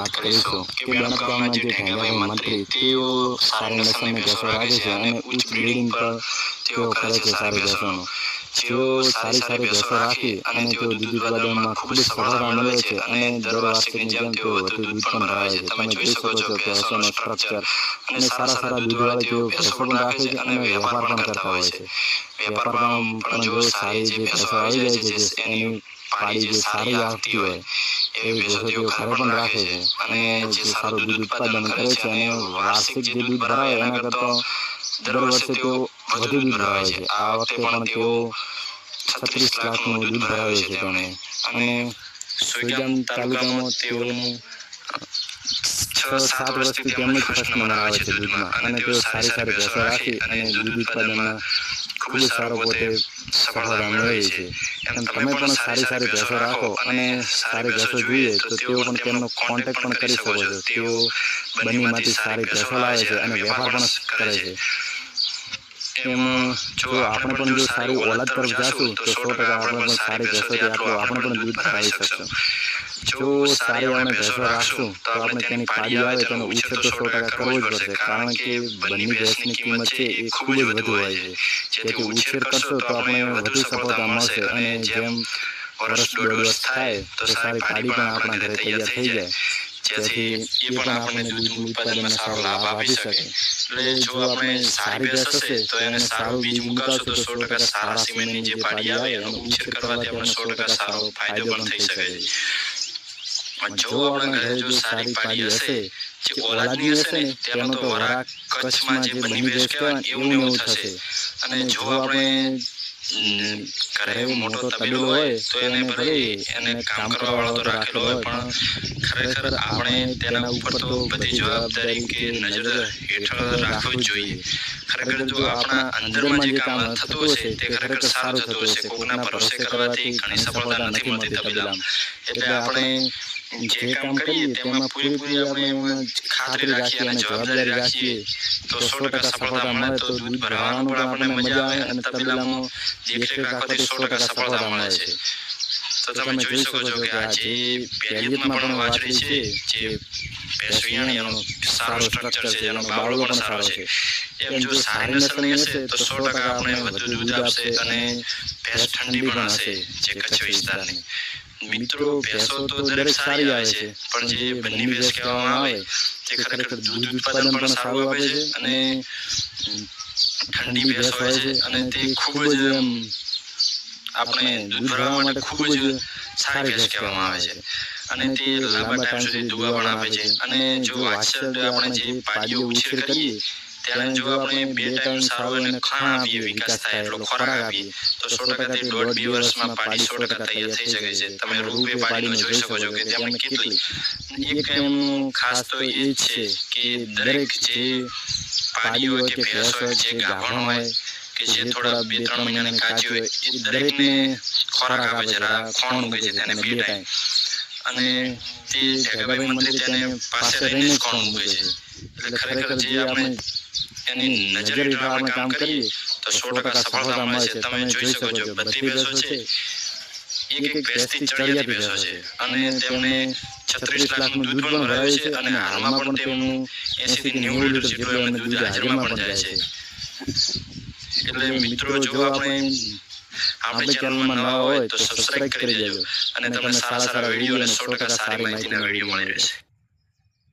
વાત કરીશું. કે બણપ જે ઢેંગાભાઈ મંત્રી તેઓ સારા નસલની ભેંસો રાખે છે અને ઉચ્ચ બ્રીડિંગ પર તેઓ કરે છે સારી ભેંસોનું જેઓ સારી સારી ભેંસો રાખી અને તેઓ દૂધ ઉત્પાદનમાં ખૂબ જ સફળતા મેળવે છે અને દર વાર્ષિકની જેમ તેઓ વધુ દૂધ પણ ધરાવે છે તમે જોઈ શકો છો ભેંસોનો સ્ટ્રક્ચર અને સારા સારા દૂધવાળી તેઓ ભેંસો પણ રાખે છે અને વેપાર પણ કરતા હોય છે વેપારમાં પણ જો સારી જે ભેંસો આવી જાય છે એની પાડી જે સારી આવતી હોય એવી પણ રાખે છે. અને જે સારું દૂધ ઉત્પાદન કરે છે અને વાર્ષિક જે દૂધ ભરાય એના કરતાં દર વર્ષે તેઓ વધુ દૂધ ભરાવે છે. આ વખતે પણ તેઓ છત્રીસ લાખનું દૂધ ભરાવે છે તેમણે અને સુઈગામ તાલુકામાં તેઓનું છ સાત વર્ષથી તેમનું જ આવે છે દૂધમાં. અને તેઓ સારી સારી ભેંસો રાખી અને દૂધ ઉત્પાદનમાં ખૂબ જ સારો પોતે સફળતા મેળવી છે એમ તમે પણ સારી સારી ભેંસો રાખો અને સારી ભેંસો જોઈએ તો તેઓ પણ તેમનો કોન્ટેક્ટ પણ કરી શકો છો તેઓ બંનેમાંથી સારી ભેંસો લાવે છે અને વેપાર પણ કરે છે એમ જો આપણે પણ જો સારી ઓલાદ તરફ જશું તો સો ટકા આપણે પણ સારી ભેંસોથી આપણું આપણે પણ દૂધ ખાઈ શકશું જો સારી આપણે ભેંસો રાખશું તો આપણે તેની પાડી આવે તેનો ઉછેર તો સો ટકા કરવો જ પડશે. કારણ કે બંને ભેંસની કિંમત છે એ ખૂબ જ વધુ હોય છે. જેથી ઉછેર કરશો તો આપણે વધુ સફળતા મળશે. અને જેમ વર્ષ દોઢ વર્ષ થાય તો સારી પાડી પણ આપણા ઘરે તૈયાર થઈ જાય. જેથી એ પણ આપણને દૂધનું ઉત્પાદનમાં સારો લાભ આપી શકે. એટલે જો આપણે સારી ભેંસ હશે તો એને સારું બીજ મુકાશું તો સો ટકા સારા સિમેન્ટની જે પાડી આવે એનો ઉછેર કરવાથી આપણે સો ટકા સારો ફાયદો પણ થઈ શકે છે જો આપણે ઘરે જો સારી પાડી હશે જે ઓલાદની હશે ને તેનો તો વરાક કચ્છમાં જે બની ભેંસ કહેવાય એવું એવું થશે. અને જો આપણે ઘરે મોટો તબેલો હોય તો એને ભલે એને કામ કરવા વાળો તો રાખેલો હોય પણ ખરેખર આપણે તેના ઉપર તો બધી જવાબદારી કે નજર હેઠળ રાખવું જોઈએ. ખરેખર જો આપણા અંદરમાં જે કામ થતું હશે તે ખરેખર સારું થતું હશે કોકના ભરોસે કરવાથી ઘણી સફળતા નથી મળતી તબેલામાં એટલે આપણે જે કામ કરીએ તેમાં પૂરેપૂરી આપણે ખાતરી રાખીએ અને જવાબદારી રાખીએ. તો સો ટકા સફળતા મળે તો દૂધ ભરવાનું પણ આપણને મજા આવે અને તબેલામાં દેખરેખ રાખવાથી સો ટકા સફળતા મળે છે. તો તમે જોઈ શકો છો કે આ જે પહેલિયતમાં પણ વાછડી છે જે ભેંસવિયાણી એનો સારો સ્ટ્રક્ચર છે એનો બાવળો પણ સારો છે. એમ જો સારી નસલની હશે તો સો ટકા આપણે વધુ દૂધ આપશે અને ભેંસ ઠંડી પણ હશે. જે કચ્છ વિસ્તારની મિત્રો ભેંસો તો દરેક સારી આવે છે. પણ જે બંને ભેંસ કહેવામાં આવે તે ખરેખર દૂધ ઉત્પાદન પણ સારું આપે છે અને ઠંડી ભેંસ હોય છે અને તે ખૂબ જ આપણે દૂધ ભરવા માટે ખૂબ જ સારી ભેંસ કહેવામાં આવે છે. અને તે લાંબા ટાઈમ સુધી દુવા પણ આપે છે. અને જો આપણે જે પાડીઓ ઉછેર કરીએ ત્યારે જો આપણે બે ટાઈમ સારું એને ખાણ આપીએ વિકાસ થાય એટલો ખોરાક આપીએ તો સો ટકાથી દોઢ બે વર્ષમાં પાડી સો ટકા તૈયાર થઈ શકે છે. તમે રૂપે પાડીને જોઈ શકો છો કે તેમાં કેટલી એક એમનું ખાસ તો એ જ છે કે દરેક જે પાડી હોય કે ભેંસ હોય જે ગાભણ હોય કે જે થોડા બે ત્રણ મહિનાની કાચી હોય એ દરેકને ખોરાક આપે છે ખોણ મૂકે છે તેને બે ટાઈમ અને તે ઢેગાભાઈ મંદિર તેને પાસે રહીને જ ખોણ છે એટલે ખરેખર જે આપણે એની નજર હેઠળ આપણે કામ કરીએ તો સો ટકા સફળતા મળે છે. તમે જોઈ શકો છો બધી ભેંસો છે. એક એક ભેંસથી ચડિયાતી ભેંસો છે. અને તેમને છત્રીસ લાખનું દૂધ પણ ભરાય છે અને હાલમાં પણ તેમનું એસી થી નેવું લીટર જેટલું એમને દૂધ હાજરીમાં પણ જાય છે. એટલે મિત્રો જો આપણે આપણી ચેનલમાં નવા હોય તો સબસ્ક્રાઇબ કરી દેજો અને તમને સારા સારા વીડિયો અને સો ટકા સારી માહિતીના વીડિયો મળી રહેશે.